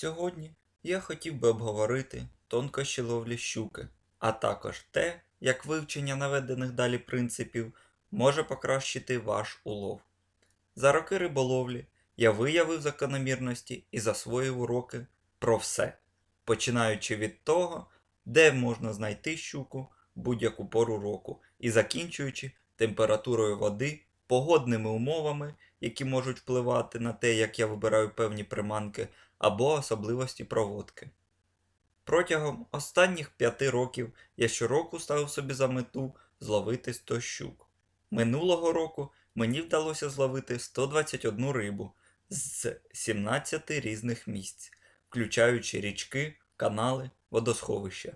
Сьогодні я хотів би обговорити тонкощі ловлі щуки, а також те, як вивчення наведених далі принципів може покращити ваш улов. За роки риболовлі я виявив закономірності і засвоїв уроки про все, починаючи від того, де можна знайти щуку будь-яку пору року, і закінчуючи температурою води, погодними умовами, які можуть впливати на те, як я вибираю певні приманки або особливості проводки. Протягом останніх п'яти років я щороку ставив собі за мету зловити 100 щук. Минулого року мені вдалося зловити 121 рибу з 17 різних місць, включаючи річки, канали, водосховища.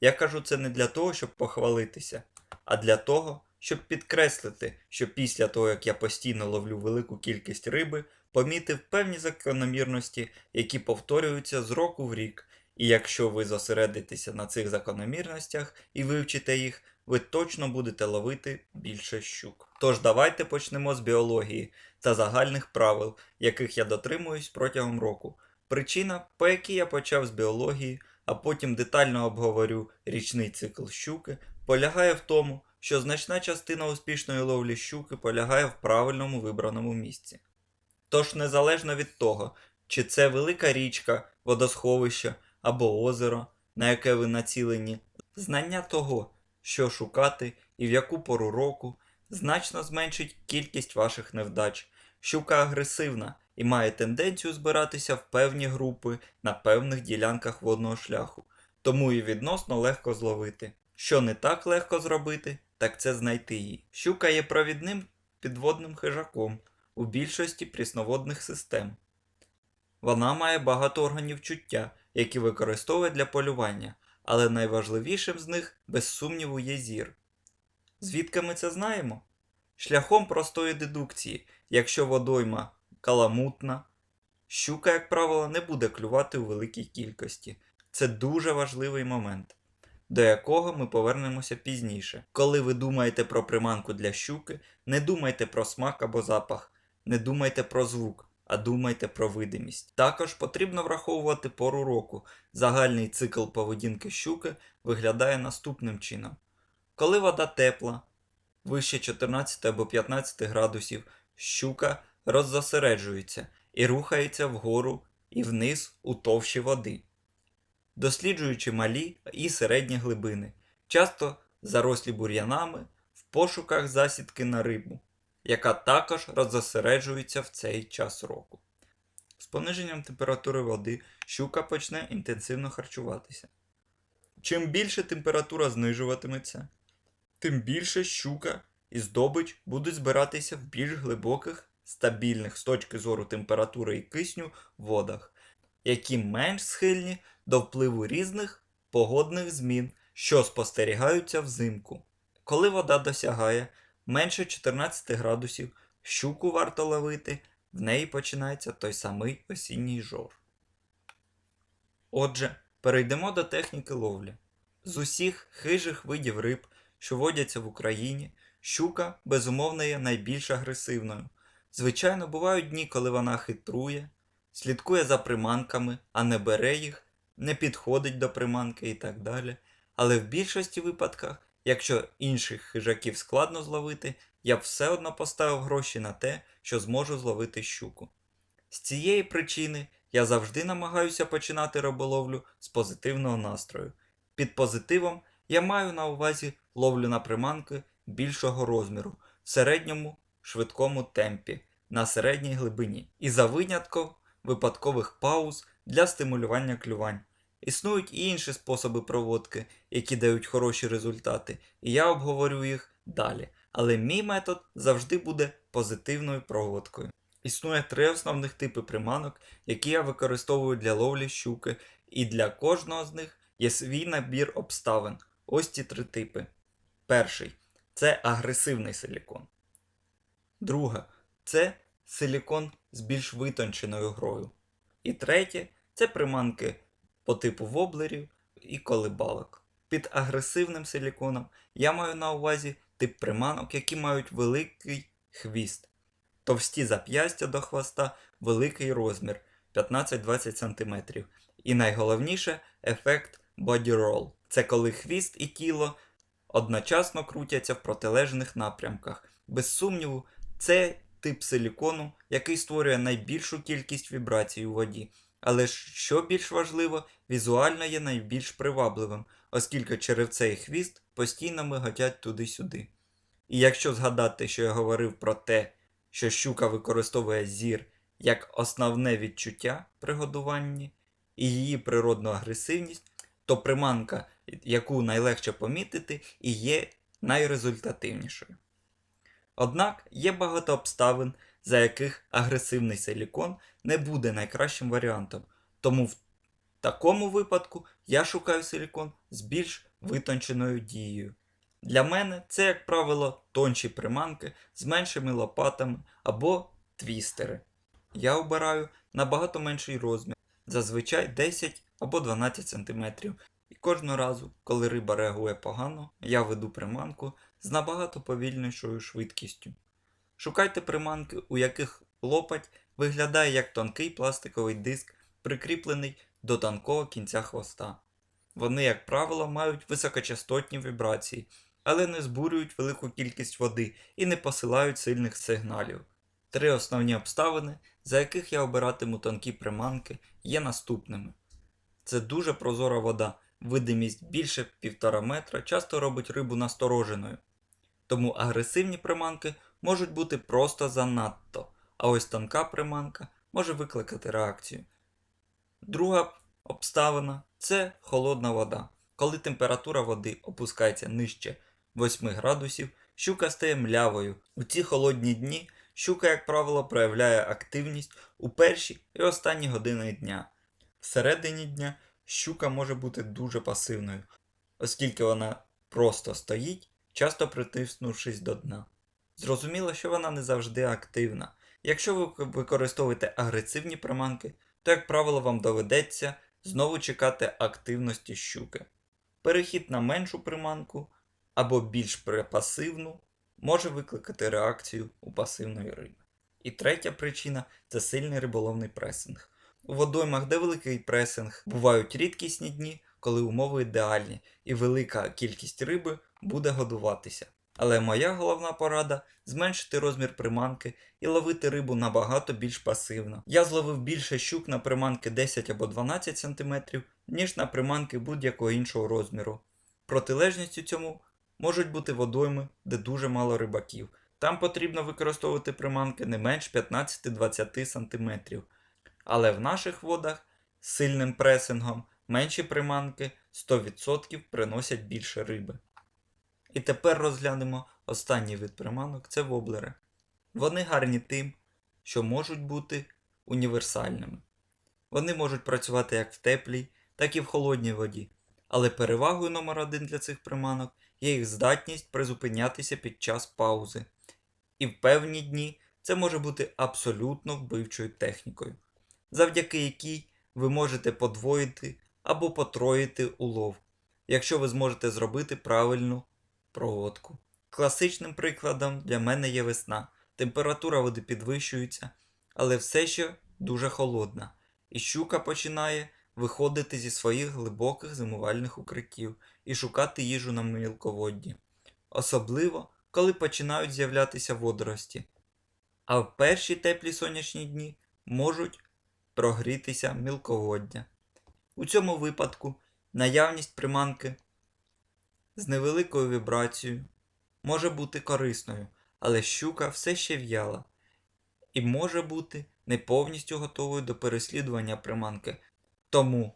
Я кажу це не для того, щоб похвалитися, а для того, щоб підкреслити, що після того, як я постійно ловлю велику кількість риби, помітив певні закономірності, які повторюються з року в рік. І якщо ви зосередитеся на цих закономірностях і вивчите їх, ви точно будете ловити більше щук. Тож давайте почнемо з біології та загальних правил, яких я дотримуюсь протягом року. Причина, по якій я почав з біології, а потім детально обговорю річний цикл щуки, полягає в тому, що значна частина успішної ловлі щуки полягає в правильному вибраному місці. Тож, незалежно від того, чи це велика річка, водосховище або озеро, на яке ви націлені, знання того, що шукати і в яку пору року, значно зменшить кількість ваших невдач. Щука агресивна і має тенденцію збиратися в певні групи на певних ділянках водного шляху, тому і відносно легко зловити. Що не так легко зробити, так це знайти її. Щука є провідним підводним хижаком у більшості прісноводних систем. Вона має багато органів чуття, які використовує для полювання, але найважливішим з них, без сумніву, є зір. Звідки ми це знаємо? Шляхом простої дедукції, якщо водойма каламутна, щука, як правило, не буде клювати у великій кількості. Це дуже важливий момент, до якого ми повернемося пізніше. Коли ви думаєте про приманку для щуки, не думайте про смак або запах, не думайте про звук, а думайте про видимість. Також потрібно враховувати пору року. Загальний цикл поведінки щуки виглядає наступним чином. Коли вода тепла, вище 14 або 15 градусів, щука роззосереджується і рухається вгору і вниз у товщі води, досліджуючи малі і середні глибини, часто зарослі бур'янами в пошуках засідки на рибу, яка також роззосереджується в цей час року. З пониженням температури води щука почне інтенсивно харчуватися. Чим більше температура знижуватиметься, тим більше щука і здобич будуть збиратися в більш глибоких, стабільних з точки зору температури і кисню водах, які менш схильні до впливу різних погодних змін, що спостерігаються взимку. Коли вода досягає менше 14 градусів, щуку варто ловити, в неї починається той самий осінній жор. Отже, перейдемо до техніки ловлі. З усіх хижих видів риб, що водяться в Україні, щука безумовно є найбільш агресивною. Звичайно, бувають дні, коли вона хитрує, слідкує за приманками, а не бере їх, не підходить до приманки і так далі. Але в більшості випадках, якщо інших хижаків складно зловити, я б все одно поставив гроші на те, що зможу зловити щуку. З цієї причини я завжди намагаюся починати риболовлю з позитивного настрою. Під позитивом я маю на увазі ловлю на приманки більшого розміру, в середньому швидкому темпі, на середній глибині, і за винятком випадкових пауз для стимулювання клювань. Існують і інші способи проводки, які дають хороші результати, і я обговорю їх далі. Але мій метод завжди буде позитивною проводкою. Існує три основних типи приманок, які я використовую для ловлі щуки, і для кожного з них є свій набір обставин. Ось ці три типи. Перший це агресивний силікон. Друге це силікон з більш витонченою грою. І третє це приманки по типу воблерів і колибалок. Під агресивним силіконом я маю на увазі тип приманок, які мають великий хвіст, товсті зап'ястя до хвоста, великий розмір 15-20 см. І найголовніше ефект body roll. Це коли хвіст і тіло одночасно крутяться в протилежних напрямках. Без сумніву, це тип силікону, який створює найбільшу кількість вібрацій у воді. Але що більш важливо, візуально є найбільш привабливим, оскільки черевце і хвіст постійно миготять туди-сюди. І якщо згадати, що я говорив про те, що щука використовує зір як основне відчуття при годуванні і її природну агресивність, то приманка, яку найлегше помітити, і є найрезультативнішою. Однак є багато обставин, за яких агресивний силікон не буде найкращим варіантом, тому в такому випадку я шукаю силікон з більш витонченою дією. Для мене це, як правило, тонші приманки з меншими лопатами або твістери. Я обираю набагато менший розмір, зазвичай 10 або 12 см. І кожного разу, коли риба реагує погано, я веду приманку з набагато повільнішою швидкістю. Шукайте приманки, у яких лопать виглядає як тонкий пластиковий диск, прикріплений до тонкого кінця хвоста. Вони, як правило, мають високочастотні вібрації, але не збурюють велику кількість води і не посилають сильних сигналів. Три основні обставини, за яких я обиратиму тонкі приманки, є наступними. Це дуже прозора вода, видимість більше 1,5 метра часто робить рибу настороженою. Тому агресивні приманки можуть бути просто занадто, а ось тонка приманка може викликати реакцію. Друга обставина це холодна вода. Коли температура води опускається нижче 8 градусів, щука стає млявою. У ці холодні дні щука, як правило, проявляє активність у перші і останні години дня. Всередині дня щука може бути дуже пасивною, оскільки вона просто стоїть, часто притиснувшись до дна. Зрозуміло, що вона не завжди активна. Якщо ви використовуєте агресивні приманки, то, як правило, вам доведеться знову чекати активності щуки. Перехід на меншу приманку або більш пасивну може викликати реакцію у пасивної риби. І третя причина це сильний риболовний пресинг. У водоймах, де великий пресинг, бувають рідкісні дні, коли умови ідеальні і велика кількість риби буде годуватися. Але моя головна порада зменшити розмір приманки і ловити рибу набагато більш пасивно. Я зловив більше щук на приманки 10 або 12 см, ніж на приманки будь-якого іншого розміру. Протилежністю цьому можуть бути водойми, де дуже мало рибаків. Там потрібно використовувати приманки не менш 15-20 см. Але в наших водах з сильним пресингом менші приманки 100% приносять більше риби. І тепер розглянемо останній вид приманок це воблери. Вони гарні тим, що можуть бути універсальними. Вони можуть працювати як в теплій, так і в холодній воді. Але перевагою номер один для цих приманок є їх здатність призупинятися під час паузи. І в певні дні це може бути абсолютно вбивчою технікою, завдяки якій ви можете подвоїти або потроїти улов, якщо ви зможете зробити правильну проводку. Класичним прикладом для мене є весна. Температура води підвищується, але все ще дуже холодна, і щука починає виходити зі своїх глибоких зимувальних укриттів і шукати їжу на мілководді. Особливо, коли починають з'являтися водорості. А в перші теплі сонячні дні можуть прогрітися мілководдя. У цьому випадку наявність приманки з невеликою вібрацією може бути корисною, але щука все ще в'яла і може бути не повністю готовою до переслідування приманки. Тому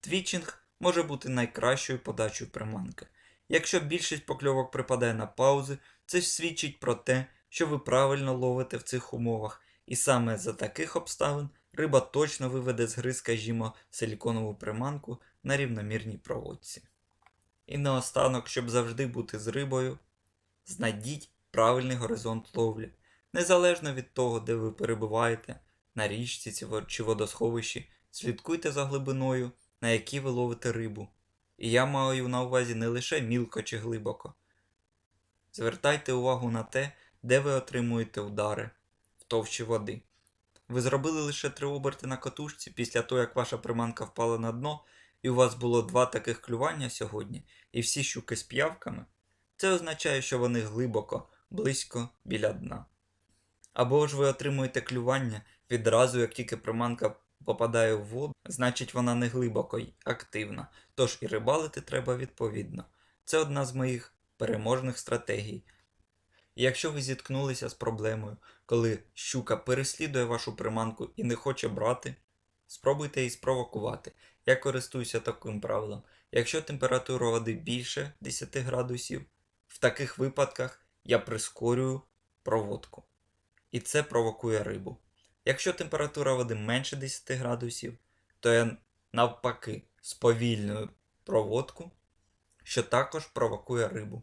твічинг може бути найкращою подачею приманки. Якщо більшість покльовок припадає на паузи, це свідчить про те, що ви правильно ловите в цих умовах, і саме за таких обставин риба точно виведе з гри, скажімо, силіконову приманку на рівномірній проводці. І наостанок, щоб завжди бути з рибою, знайдіть правильний горизонт ловлі, незалежно від того, де ви перебуваєте, на річці чи водосховищі, слідкуйте за глибиною, на якій ви ловите рибу. І я маю на увазі не лише мілко чи глибоко. Звертайте увагу на те, де ви отримуєте удари в товщі води. Ви зробили лише три оберти на катушці після того, як ваша приманка впала на дно, і у вас було два таких клювання сьогодні, і всі щуки з п'явками. Це означає, що вони глибоко, близько біля дна. Або ж ви отримуєте клювання відразу, як тільки приманка попадає в воду, значить вона не глибоко й активна, тож і рибалити треба відповідно. Це одна з моїх переможних стратегій. І якщо ви зіткнулися з проблемою, коли щука переслідує вашу приманку і не хоче брати, спробуйте її спровокувати. Я користуюся таким правилом. Якщо температура води більше 10 градусів, в таких випадках я прискорюю проводку. І це провокує рибу. Якщо температура води менше 10 градусів, то я навпаки сповільнюю проводку, що також провокує рибу.